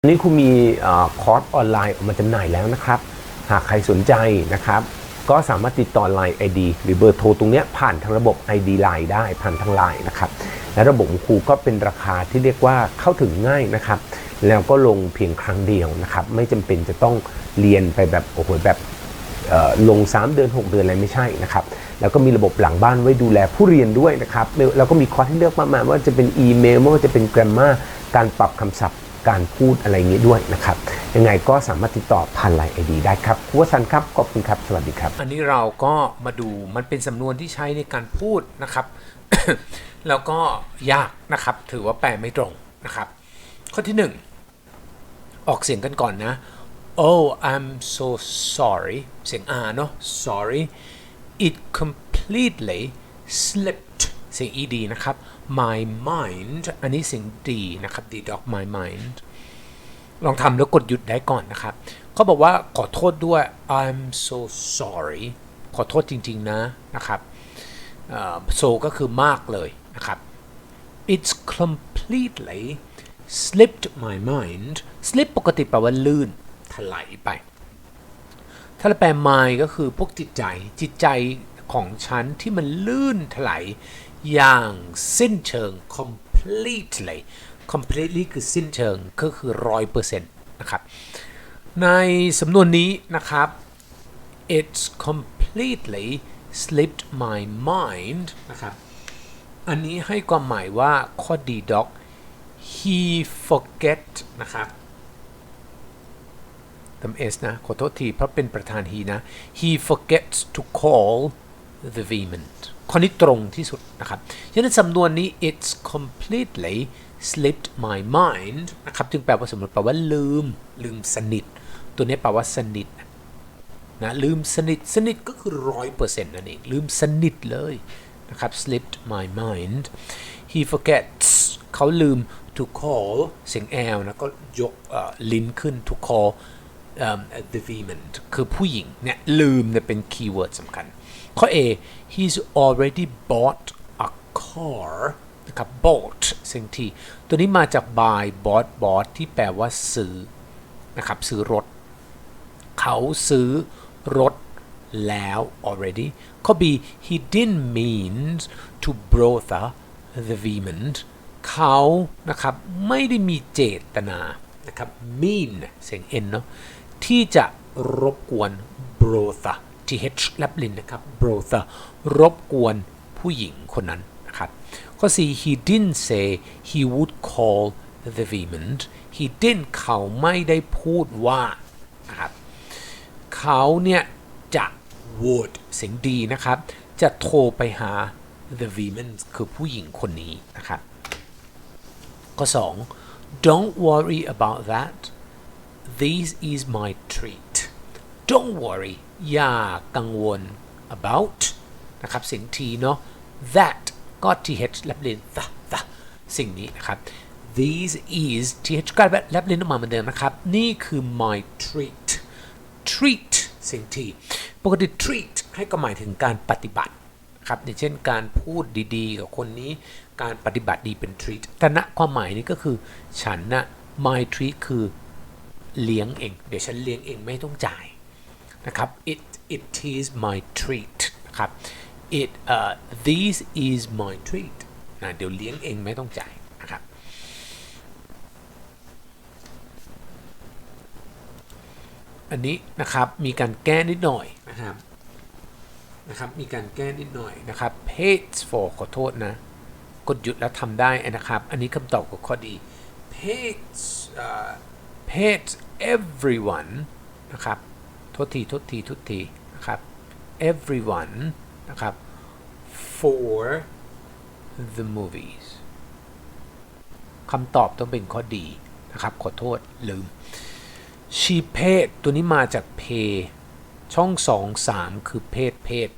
อันนี้คุณมีอคอร์สออนไลน์ออกมาจำหน่ายแล้วนะครับ หากใครสนใจนะครับ ก็สามารถติดต่อ Line ID หรือเบอร์โทรตรงนี้ผ่านทางระบบ ID Line ได้ผ่านทาง Line นะครับ และระบบครูก็เป็นราคาที่เรียกว่าเข้าถึงง่ายนะครับ แล้วก็ลงเพียงครั้งเดียวนะครับ ไม่จำเป็นจะต้องเรียนไปแบบโอ้โหแบบลง 3 เดือน 6 เดือนอะไรไม่ใช่นะครับ แล้วก็มีระบบหลังบ้านไว้ดูแลผู้เรียนด้วยนะครับ แล้วก็มีคอร์สให้เลือกมากมายว่าจะเป็นอีเมลไม่ว่าจะเป็น grammar การปรับคำศัพท์ การพูดอะไรอย่างนี้ด้วยนะครับ ยังไงก็สามารถติดต่อผ่านไลน์ไอดีได้ครับครูวสันต์ครับ ขอบคุณครับ สวัสดีครับ อันนี้เราก็มาดูมันเป็นสำนวนที่ใช้ในการพูดนะครับ แล้วก็ยากนะครับ ถือว่าแปลไม่ตรงนะครับ ข้อที่หนึ่งออกเสียงกันก่อนนะ Oh I'm so sorry เสียง R เนอะ sorry it completely slipped เสียง ed นะครับ my mind อันนี้เสียง d นะครับ d dog my mind ลองทำแล้วกดหยุดได้ก่อนนะครับเขาบอกว่าขอโทษด้วย I'm so sorry ขอโทษจริง ๆ นะนะครับ so ก็คือมากเลยนะครับ it's completely slipped my mind slip ปกติแปลว่าลื่นถลายไป ถ้าเราแปล mind ก็คือพวกจิตใจจิตใจของฉันที่มันลื่นถลาย อย่างสิ้นเชิง completely completely คือสิ้นเชิงก็คือร้อยเปอร์เซ็นต์นะครับ ในสำนวนนี้นะครับ it's completely slipped my mind นะครับ อันนี้ให้ความหมายว่าข้อดีด็อก he forget นะครับเติม s นะ ขอโทษที เพราะเป็นประธาน he นะ he forgets to call the vehement ข้อนี้ตรงที่สุดนะครับฉะนั้นสำนวนนี้ it's completely slipped my mind นะครับ จึงแปลว่าสมมติแปลว่าลืม ลืมสนิท ตัวนี้แปลว่าสนิทนะลืมสนิท สนิทก็คือร้อยเปอร์เซ็นต์นั่นเอง ลืมสนิทเลยนะครับ slipped my mind he forgets เขาลืม to call เสียง l นะก็ยกลิ้นขึ้น to call um, the vehement คือผู้หญิงเนี่ยลืมเนี่ยเป็นคีย์เวิร์ดสำคัญ ข้อ A he's already bought a car นะครับ bought สียงที่ตัวนี้มาจาก buy bought bought ที่แปลว่าซื้อนะครับซื้อรถ เขาซื้อรถแล้ว already ข้อ B he didn't mean to bother the vehement เขานะครับไม่ได้มีเจตนานะครับ mean เสียง n เนาะที่จะรบกวน bother TH แลบลินนะครับ brother รบกวนผู้หญิงคนนั้นนะครับข้อ4 he didn't say he would call the Vement he didn't เขาไม่ได้พูดว่านะครับเขาเนี่ยจะ would เสียงดีนะครับ จะโทรไปหา the women คือผู้หญิงคนนี้นะครับข้อ2 don't worry about that this is my don't worry อย่ากังวล about นะครับเสียง t เนาะ that ก็ th แลบลิน the the สิ่งนี้นะครับ these is th ก็แลบลินออกมาเหมือนเดิมนะครับ นี่คือ my treat treat สิ่งทีปกติ treat ให้ก็หมายถึงการปฏิบัติครับอย่างเช่นการพูดดีๆ กับคนนี้การปฏิบัติดีเป็น treat แต่ณความหมายนี้ก็คือ ฉันนะ my treat คือเลี้ยงเอง เดี๋ยวฉันเลี้ยงเองไม่ต้องจ่าย นะครับ it it is my treat นะครับ it uh, this is my treat นะเดี๋ยวเลี้ยงเองไม่ต้องจ่ายนะครับ อันนี้นะครับมีการแก้นิดหน่อยนะครับนะครับมีการแก้นิดหน่อยนะครับ pays for ขอโทษนะ กดหยุดแล้วทำได้นะครับ อันนี้คำตอบกับข้อดี pays uh, pays everyone นะครับ ทษทีโทษทีโทษทีนะครับ everyone นะครับ for the movies คำตอบต้องเป็นข้อดีนะครับ ขอโทษลืม she paid ตัวนี้มาจาก pay ช่อง 2 3 คือเพศเพศ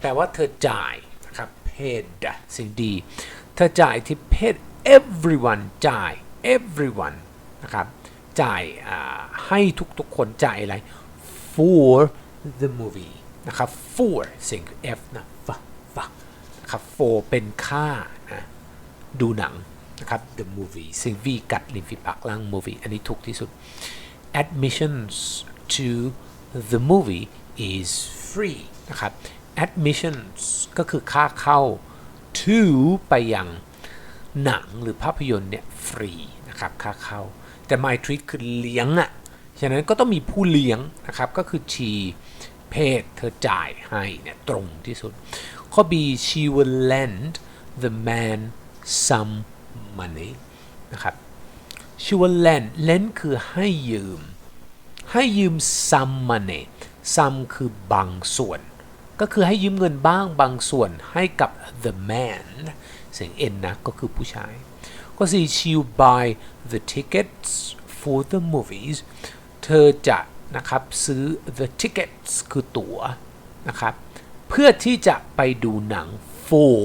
แปลว่าเธอจ่ายนะครับ paid สิ่งดี เธอจ่ายที่ paid everyone จ่าย everyone นะครับ จ่ายให้ทุกๆคนจ่ายอะไร for the movie นะครับ for เสียง f นะ f f นะครับ for เป็นค่านะดูหนังนะครับ the movie ซึ่ง V กัดริมฝีปากล่าง movie อันนี้ถูกที่สุด admissions to the movie is free นะครับ admissions ก็คือค่าเข้า to ไปยังหนังหรือภาพยนตร์เนี่ยฟรีนะครับค่าเข้า แต่ my treat คือเลี้ยงอะ่ะ ฉะนั้นก็ต้องมีผู้เลี้ยงนะครับก็คือ she เพศเธอจ่ายให้เนี่ยตรงที่สุด ข้อ B she will lend the man some money นะครับ she will lend lend คือให้ยืม ให้ยืม some money some คือบางส่วน ก็คือให้ยืมเงินบ้างบางส่วนให้กับ the man เสียง n นะก็คือผู้ชาย ก็สี่ she'll buy the tickets for the movies เธอจะนะครับซื้อ the tickets คือตั๋วนะครับเพื่อที่จะไปดูหนัง for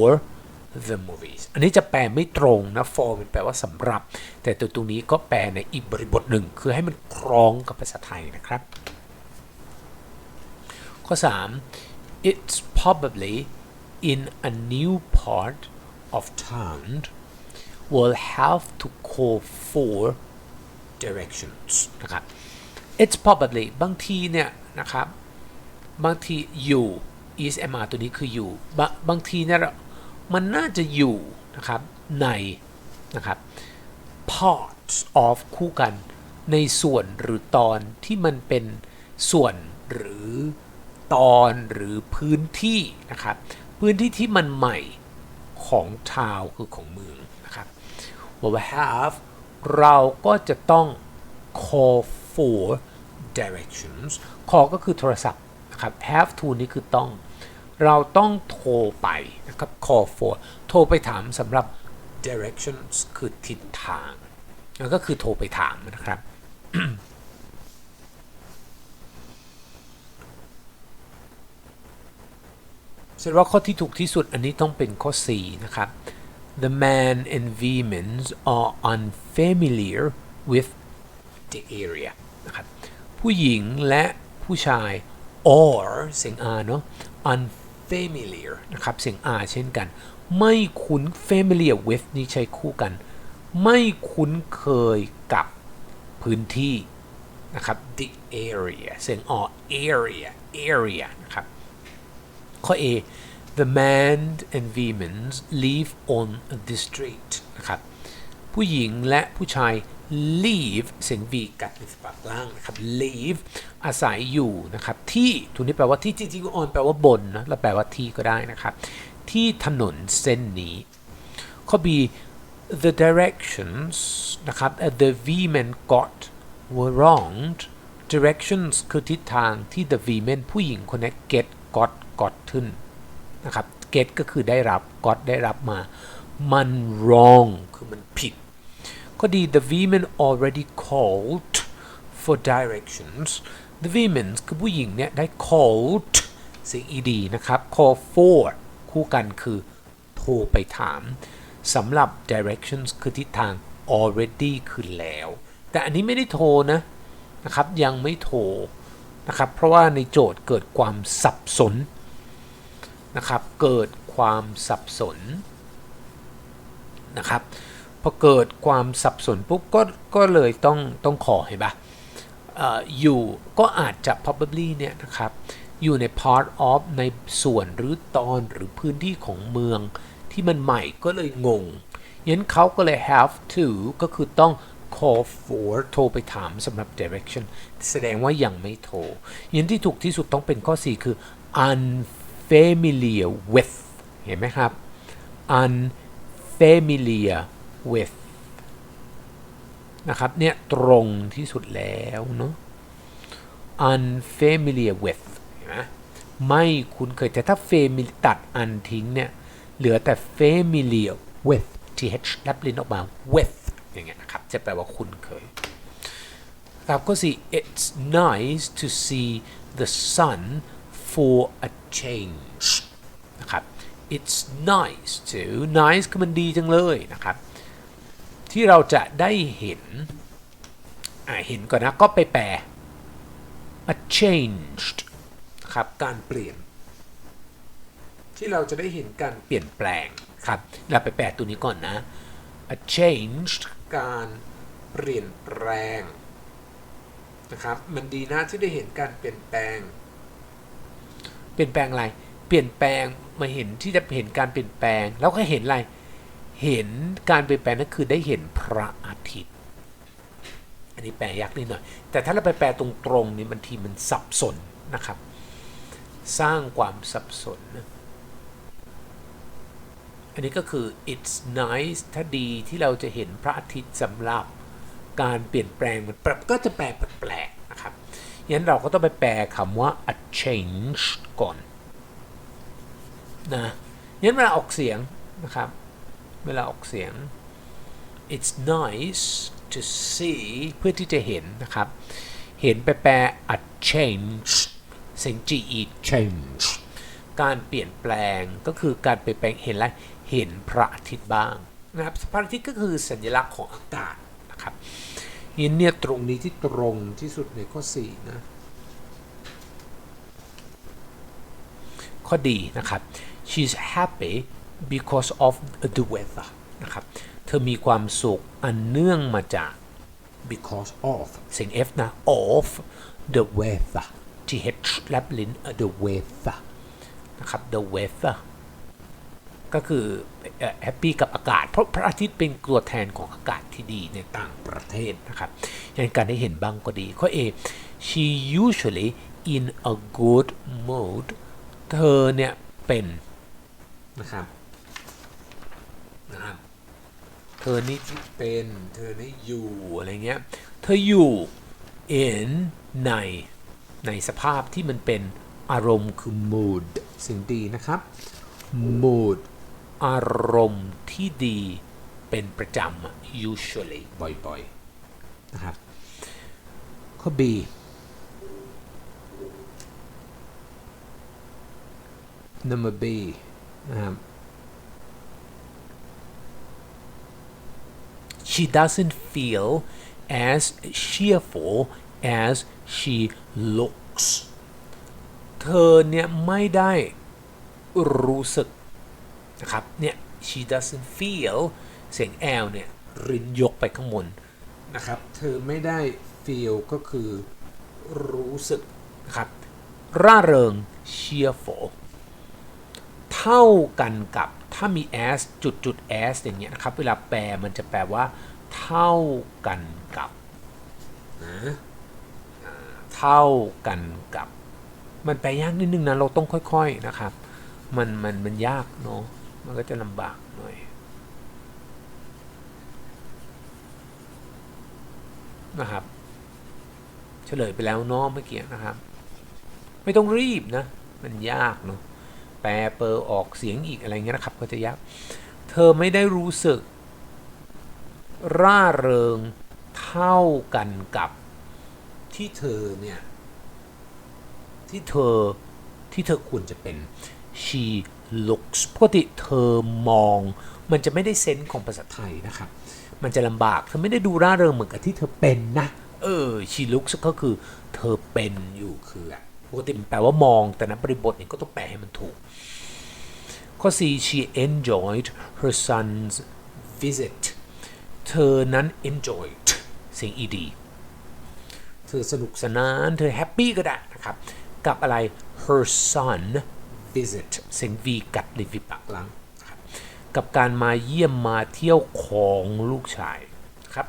the movies อันนี้จะแปลไม่ตรงนะ for มันแปลว่าสำหรับ แต่ตัวตรงนี้ก็แปลในอีกบริบทหนึ่ง คือให้มันคล้องกับภาษาไทยนะครับ ข้อ 3 it's probably in a new part of town will have to call for directions นะครับ it's probably บางทีเนี่ยนะครับ บางทีอยู่ is mr ตัวนี้คือ อยู่บางบางทีเนี่ยมันน่าจะอยู่นะครับในนะครับ parts of คู่กัน ในส่วนหรือตอนที่มันเป็นส่วนหรือตอนหรือพื้นที่นะครับ พื้นที่ที่มันใหม่ของทาวคือของเมืองนะครับ will have เราก็จะต้อง call for directions call ก็คือโทรศัพท์นะครับ have to นี่คือต้อง เราต้องโทรไปนะครับ call for โทรไปถามสำหรับ directions คือทิศทางนั่นก็คือโทรไปถามนะครับ เสร็จว่าข้อที่ถูกที่สุดอันนี้ต้องเป็นข้อ 4 นะครับ The man and women are unfamiliar with the area นะครับ ผู้หญิงและผู้ชาย or เสียง r เนาะ unfamiliar นะครับ เสียง r เช่นกัน ไม่คุ้น familiar with นี่ใช้คู่กัน ไม่คุ้นเคยกับพื้นที่นะครับ the area เสียง r area area นะครับ ข้อ A the man and women live on the street นะครับ ผู้หญิงและผู้ชาย live เสียง V กัดในปากล่างนะครับ live อาศัยอยู่นะครับ ที่ทุนนี้แปลว่าที่จริงๆ on แปลว่าบนนะแล้วแปลว่าที่ก็ได้นะครับ ที่ถนนเส้นนี้ ข้อ B the directions นะครับ the women got were wrong directions คือทิศทางที่ the women ผู้หญิงคนนี้ get got gotten นะครับ get ก็คือได้รับ got ได้รับมา มัน wrong ข้อดี the women already called for directions the women คือผู้หญิงเนี่ยได้ called เสียง ed นะครับ call for คู่กันคือโทรไปถามสำหรับ directions คือทิศทาง already คือแล้ว แต่อันนี้ไม่ได้โทรนะนะครับ ยังไม่โทรนะครับ เพราะว่าในโจทย์เกิดความสับสนนะครับ เกิดความสับสนนะครับ พอเกิดความสับสนปุ๊บก็ก็เลยต้องต้องขอเห็นปะเอ่ออยู่ก็อาจจะ probably เนี่ยนะครับ อยู่ใน part of ในส่วนหรือตอนหรือพื้นที่ของเมืองที่มันใหม่ก็เลยงงยันเขาก็เลย have to ก็คือต้อง call for โทรไปถามสำหรับ direction แสดงว่ายังไม่โทรยันที่ถูกที่สุดต้องเป็นข้อ 4 คือ unfamiliar with เห็นไหมครับ unfamiliar with นะครับเนี่ยตรงที่สุดแล้วเนาะ unfamiliar with นไหมไม่คุ้นเคยแต่ถ้า familiar ตัด un ทิ้งเนี่ยเหลือแต่ familiar with th แลบลิ้นออกมา with อย่างเงี้ยนะครับ จะแปลว่าคุ้นเคยครับก็สิ it's nice to see the sun for a change นะครับ it's nice to nice คือมันดีจังเลยนะครับ ที่เราจะได้เห็นเห็นก่อนนะ ก็ไปแปล a changed ครับการเปลี่ยน ที่เราจะได้เห็นการเปลี่ยนแปลงครับเราไปแปลตัวนี้ก่อนนะ a changed การเปลี่ยนแปลงนะครับมันดีนะที่ได้เห็นการเปลี่ยนแปลง เปลี่ยนแปลงอะไร เปลี่ยนแปลงมาเห็นที่จะเห็นการเปลี่ยนแปลง แล้วก็เห็นอะไร เห็นการเปลี่ยนแปลงนั่นคือได้เห็นพระอาทิตย์ อันนี้แปลยากนิดหน่อย แต่ถ้าเราไปแปลตรงๆนี่บางทีมันสับสนนะครับ สร้างความสับสนนะอันนี้ก็คือ it's nice ถ้าดีที่เราจะเห็นพระอาทิตย์สำหรับการเปลี่ยนแปลงมันก็จะแปลแปลกๆนะครับงั้นเราก็ต้องไปแปลคำว่า a change ก่อนนะงั้นเวลาออกเสียงนะครับ เวลาออกเสียง it's nice to see เพื่อที่จะเห็นนะครับ เห็นไปแปล a change เสียง ge change การเปลี่ยนแปลงก็คือการเปลี่ยนแปลงเห็นอะไร เห็นพระอาทิตย์บ้างนะครับพระอาทิตย์ก็คือสัญลักษณ์ของอากาศนะครับยินเนี่ยตรงนี้ที่ตรงที่สุดในข้อ4นะข้อดีนะครับ she's happy because of the weather นะครับ เธอมีความสุขอันเนื่องมาจาก because of เสียง F นะ of the weather th แลบลิ้น the weather นะครับ the weather ก็คือแฮปปี้กับอากาศ เพราะพระอาทิตย์เป็นตัวแทนของอากาศที่ดีในต่างประเทศนะครับดังนั้นการได้เห็นบ้างก็ดี ข้อ A she usually in a good mood เธอเนี่ยเป็นนะครับ เธอนี่เป็น เธอนี่อยู่ อะไรเงี้ย เธออยู่ in ใน ในสภาพที่มันเป็นอารมณ์คือ mood สิ่งดีนะครับ mood อารมณ์ที่ดีเป็นประจำ usually บ่อยๆ นะครับ ข้อ B number B นะครับ she doesn't feel as cheerful as she looks เธอเนี่ยไม่ได้รู้สึกนะครับเนี่ย she doesn't feel เสียง L เนี่ยรินยกไปข้างบนนะครับ เธอไม่ได้ feel ก็คือรู้สึกนะครับ ร่าเริง cheerful เท่ากันกับ ถ้ามี as จุดจุด as อย่างเงี้ยนะครับ เวลาแปลมันจะแปลว่า เท่ากันกับนะเท่ากันกับ มันแปลยากนิดนึงนะ เราต้องค่อยๆนะครับ มันมันมันยากเนาะ มันก็จะลำบากหน่อยนะครับ เฉลยไปแล้วเนาะเมื่อกี้นะครับ ไม่ต้องรีบนะ มันยากเนาะ แปลเปอร์ออกเสียงอีกอะไรเงี้ยนะครับก็จะยากเธอไม่ได้รู้สึก ร่าเริงเท่ากันกับที่เธอเนี่ยที่เธอที่เธอควรจะเป็น she looks ปกติเธอมอง มันจะไม่ได้เซนส์ของภาษาไทยนะครับ มันจะลำบากเธอไม่ได้ดูร่าเริงเหมือนกับที่เธอเป็นนะ เออ she looks ก็คือเธอเป็นอยู่คืออะ ปกติมันแปลว่ามอง แต่นั้นบริบทเนี่ยก็ต้องแปลให้มันถูก ข้อ C she enjoyed her son's visit เธอนั้น enjoyed เสียง ed เธอสนุกสนาน เธอแฮปปี้ก็ได้นะครับ กับอะไร her son visit เสียง v กัดริฟิปากหลังกับการมาเยี่ยมมาเที่ยวของลูกชายครับ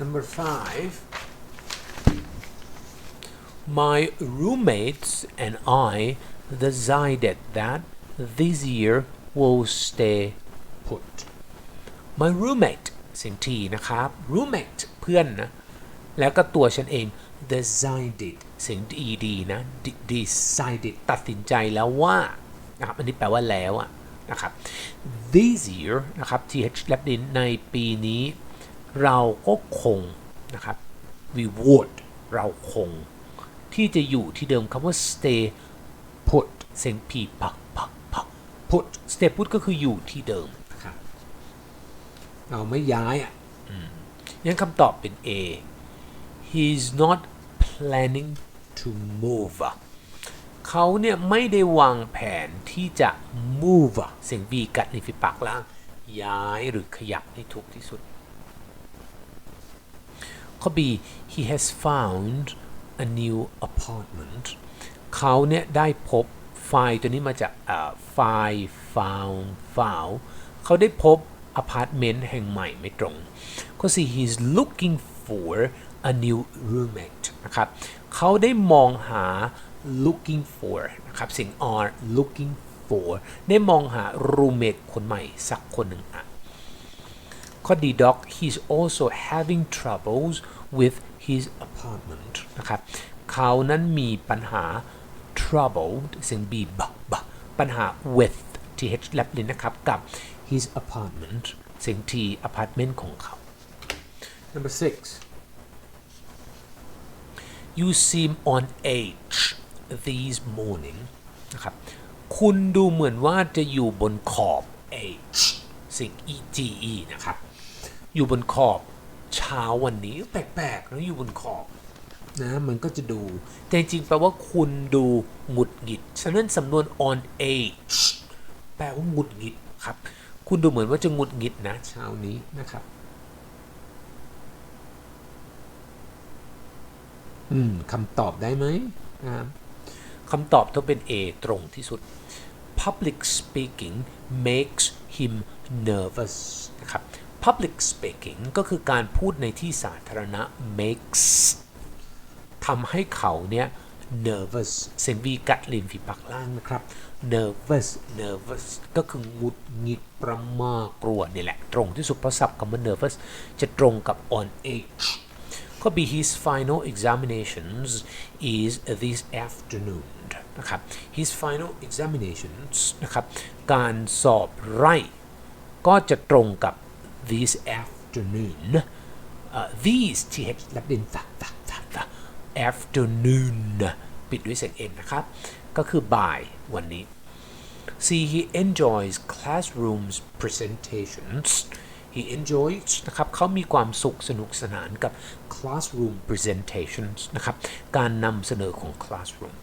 number five My roommates and I decided that this year will stay put. My roommate เสียงทีนะครับ roommate เพื่อนนะ แล้วก็ตัวฉันเอง decided เสียง ed นะ de- decided ตัดสินใจแล้วว่านะครับอันนี้แปลว่าแล้วอะนะครับ this year นะครับ th แลบดินในปีนี้ เราก็คงนะครับ we would เราคง ที่จะอยู่ที่เดิมคำว่า stay put เสียง p พักพักพัก put stay put ก็คืออยู่ที่เดิมนะครับเราไม่ย้ายอะงั้นคำตอบเป็น A he's not planning to move เขาเนี่ยไม่ได้วางแผนที่จะ move เสียง V กัดในฝีปากล่าง ย้ายหรือขยับให้ถูกที่สุดข้อ B he has found a new apartment เขาเนี่ยได้พบไฟล์ตัวนี้มาจากไฟล์ found found เขาได้พบอพาร์ตเมนต์แห่งใหม่ไม่ตรง ข้อ C he's looking for a new roommate นะครับเขาได้มองหา looking for นะครับสียง R looking for ได้มองหา roommate คนใหม่สักคนหนึ่งอะข้อ D doc he's also having troubles with his apartment นะครับ เขานั้นมีปัญหา troubled เสียง B บะบปัญหา with th แลบลิ้นนะครับ กับ his apartment เสียง T apartment ของเขา number six you seem on edge these morning นะครับ คุณดูเหมือนว่าจะอยู่บนขอบ edge สิ่ง ege นะครับ อยู่บนขอบ เช้าวันนี้แปลกๆแล้วอยู่บนขอบนะมันก็จะดู แต่จริงๆแปลว่าคุณดูหงุดหงิดฉะนั้นสำนวน on edge แปลว่าหงุดหงิดครับ คุณดูเหมือนว่าจะหงุดหงิดนะเช้านี้นะครับ อืมคำตอบได้ไหมนะครับคำตอบต้องเป็น A ตรงที่สุด public speaking makes him nervous นะครับ public speaking ก็คือการพูดในที่สาธารณะ makes ทำให้เขาเนี่ย nervous เซนวีกัดลินฝีปากล่างนะครับ nervous nervous ก็คืองุดหงิดประมากลัวนี่แหละ ตรงที่สุดเพราะศัพท์คำว่า nervous จะตรงกับ on edge ข้อ B his final examinations is this afternoon นะครับ his final examinations นะครับ การสอบไร่ก็จะตรงกับ this afternoon เอ่อ these th และดินตะตะตะตะ afternoon ปิดด้วยเสียง n นะครับ ก็คือบ่ายวันนี้ See he enjoys classrooms presentations he enjoys นะครับเขามีความสุขสนุกสนานกับ classroom presentations นะครับ การนำเสนอของ classroom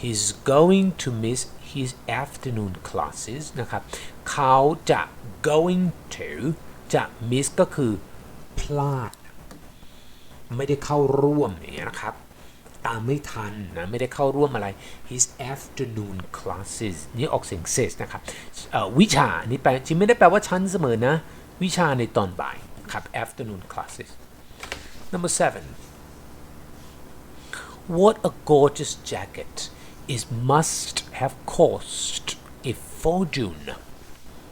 he's going to miss his afternoon classes นะครับเขาจะ going to จะ miss ก็คือพลาด ไม่ได้เข้าร่วมอย่างเงี้ยนะครับ ตามไม่ทันนะ ไม่ได้เข้าร่วมอะไร his afternoon classes นี่ออกเสียง says นะครับวิชา นี่แปลจริงไม่ได้แปลว่าชั้นเสมอนะ วิชาในตอนบ่ายครับ afternoon classes number seven what a gorgeous jacket is must have cost a fortune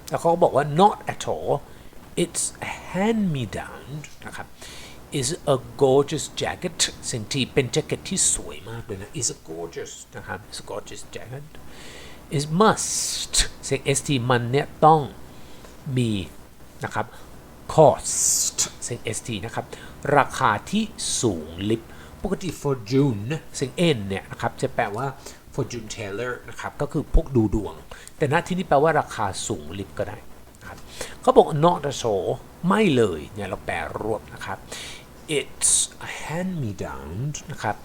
แล้วเขาก็บอกว่า not at all it's a hand me down นะครับ is a gorgeous jacket สิ่งที่เป็นแจ็คเก็ตที่สวยมากเลยนะ is a gorgeous นะครับ is a gorgeous jacket is must เสียง st มันเนี่ยต้องมีนะครับ cost เสียง st นะครับ ราคาที่สูงลิบปกติ fortune เสียง n เนี่ยนะครับ จะแปลว่า fortune teller นะครับ ก็คือพวกดูดวง แต่ณที่นี้แปลว่าราคาสูงลิบก็ได้ครับเขาบอก not at all ไม่เลยเนี่ยเราแปลรวบนะครับ it's a hand me down นะครับ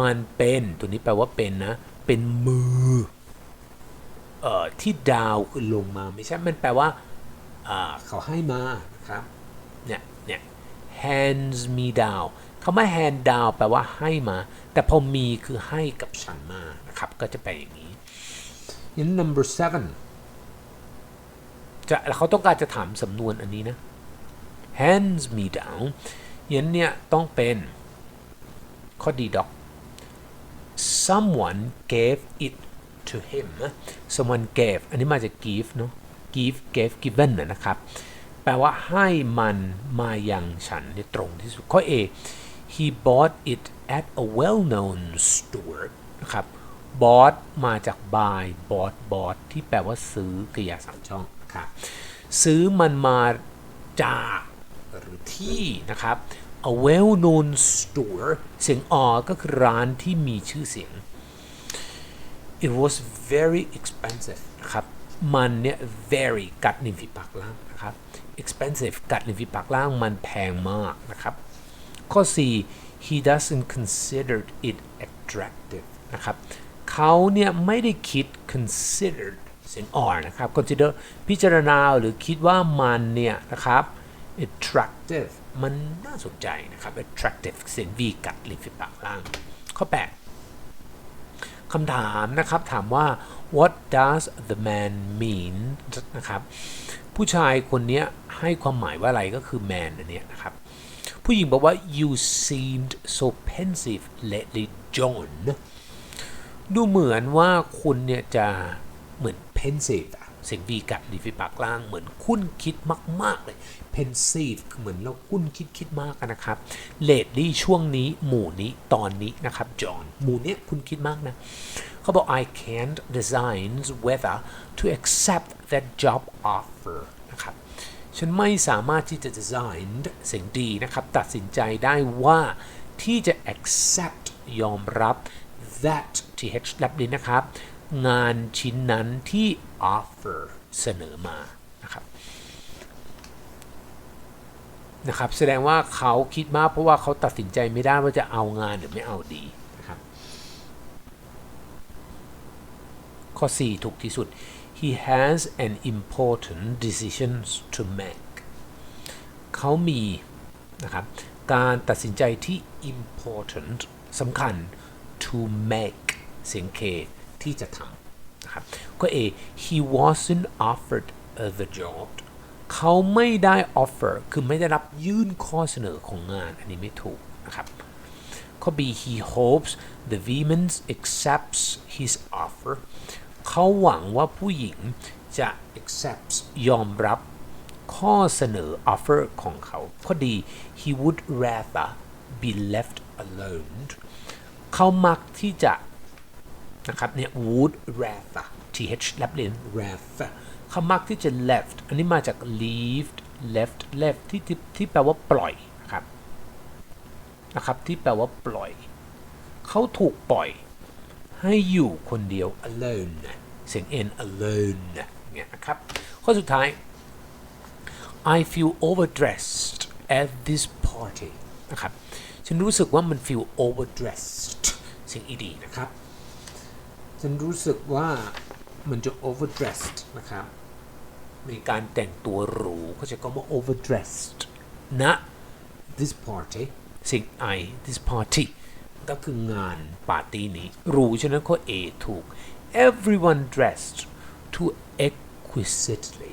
มันเป็นตัวนี้แปลว่าเป็นนะ เป็นมือเอ่อที่ดาวคือลงมาไม่ใช่ มันแปลว่าอ่าเขาให้มานะครับเนี่ยเนี่ย hands me down คำว่า hand down แปลว่าให้มา แต่พอมีคือให้กับฉันมานะครับ ก็จะแปอย่างนี้ยัน number seven จะเขาต้องการจะถามสำนวนอันนี้นะ hands me down ยันเนี่ยต้องเป็นข้อดีดอก someone gave it to him someone gave อันนี้มาจาก give เนอะ give gave given นะครับ แปลว่าให้มันมาอยังฉันเนี่ตรงที่สุด ข้อ A he bought it at a well-known store นะครับ bought มาจาก buy bought bought ที่แปลว่าซื้อกริยาสามช่องครับซื้อมันมาจากหรือที่นะครับ a well-known store เสียงอก็คือร้านที่มีชื่อเสียง it was very expensive นะครับ มันเนี่ย very กัดริมฝีปากล่างนะครับ expensive กัดริมฝีปากล่างมันแพงมากนะครับ ข้อ 4 he doesn't consider it attractive นะครับเขาเนี่ยไม่ได้คิด considered เสียง r นะครับ consider พิจารณาหรือคิดว่ามันเนี่ยนะครับ attractive มันน่าสนใจนะครับ attractive เสียง v กัดริมฝีปากล่าง ข้อ 8คำถามนะครับถามว่า what does the man mean นะครับ ผู้ชายคนนี้ให้ความหมายว่าอะไรก็คือ man อันเนี้ยนะครับ ผู้หญิงบอกว่า you seemed so pensive lately John ดูเหมือนว่าคุณเนี่ยจะเหมือน pensive เสียง v กับดริมฝีปากล่างเหมือนคุ้นคิดมาก ๆ เลย pensive เหมือนเราคุ้นคิดคิดมากนะครับ lately ช่วงนี้หมู่นี้ตอนนี้นะครับ John หมู่เนี้ยคุณคิดมากนะเขาบอก I can't decide whether to accept that job offer นะครับ ฉันไม่สามารถที่จะ design เสียงดีนะครับ ตัดสินใจได้ว่าที่จะ accept ยอมรับ that th แลบนี้นะครับ งานชิ้นนั้นที่ offer เสนอมานะครับนะครับแสดงว่าเขาคิดมากเพราะว่าเขาตัดสินใจไม่ได้ว่าจะเอางานหรือไม่เอาดีนะครับข้อ 4 ถูกที่สุด he has an important decisions to make เขามีนะครับ การตัดสินใจที่ important สำคัญ to make เสียง K ที่จะทำนะครับก็ A he wasn't offered uh, the job เขาไม่ได้ offer คือไม่ได้รับยื่นข้อเสนอของงาน อันนี้ไม่ถูกนะครับ ข้อ B he hopes the woman accepts his offer เขาหวังว่าผู้หญิงจะ accept ยอมรับข้อเสนอ offer ของเขาข้อ D he would rather be left alone เขามักที่จะนะครับเนี่ย would rather th แลบเลน rather เขามักที่จะ left อันนี้มาจาก leave left left ที่ที่ที่แปลว่าปล่อยนะครับนะครับ ที่แปลว่าปล่อย เขาถูกปล่อยให้อยู่คนเดียว alone เสียง n alone เนี่ยนะครับ ข้อสุดท้าย I feel overdressed at this party นะครับ ฉันรู้สึกว่ามัน feel overdressed เสียง ed นะครับ ฉันรู้สึกว่ามันจะ overdressed นะครับ มีการแต่งตัวหรูเขาใช้คำว่า overdressed ณ this party สิ่ง I this party ก็คืองานปาร์ตี้นี้หรูฉะนั้นข้อ A ถูก everyone dressed to exquisitely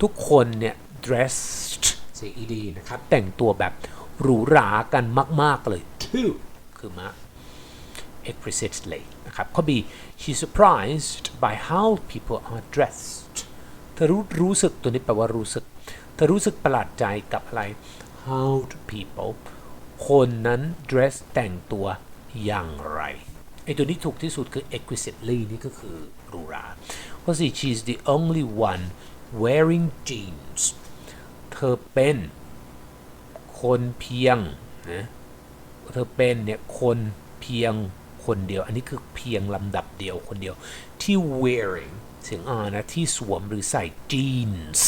ทุกคนเนี่ย dressed เสียง ed นะครับ แต่งตัวแบบหรูหรากันมาก ๆ เลย To คือมา exquisitely นะครับข้อ B she's surprised by how people are dressed เธอรู้รู้สึกตัวนี้แปลว่ารู้สึก เธอรู้สึกประหลาดใจกับอะไร how do people คนนั้น dress แต่งตัวอย่างไร ไอตัวนี้ถูกที่สุดคือ exquisitely นี่ก็คือหรูหราข้อ4 she's the only one wearing jeans เธอเป็นคนเพียงนะเธอเป็นเนี่ยคนเพียงคนเดียว อันนี้คือเพียงลำดับเดียวคนเดียวที่ wearing เสียง R นะที่สวมหรือใส่ jeans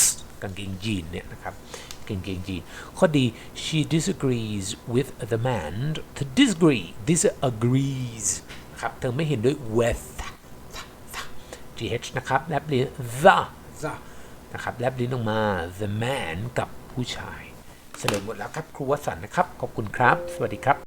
กางเกงยีนเนี่ยนะครับกางเกงยีนข้อดี she disagrees with the man เธอ disagree disagrees นะครับ เธอไม่เห็นด้วย with th นะครับแลบลิ้น the the นะครับแลบลิ้นออกมา the man กับผู้ชายเฉลยหมดแล้วครับ ครูวสันต์นะครับ ขอบคุณครับ สวัสดีครับ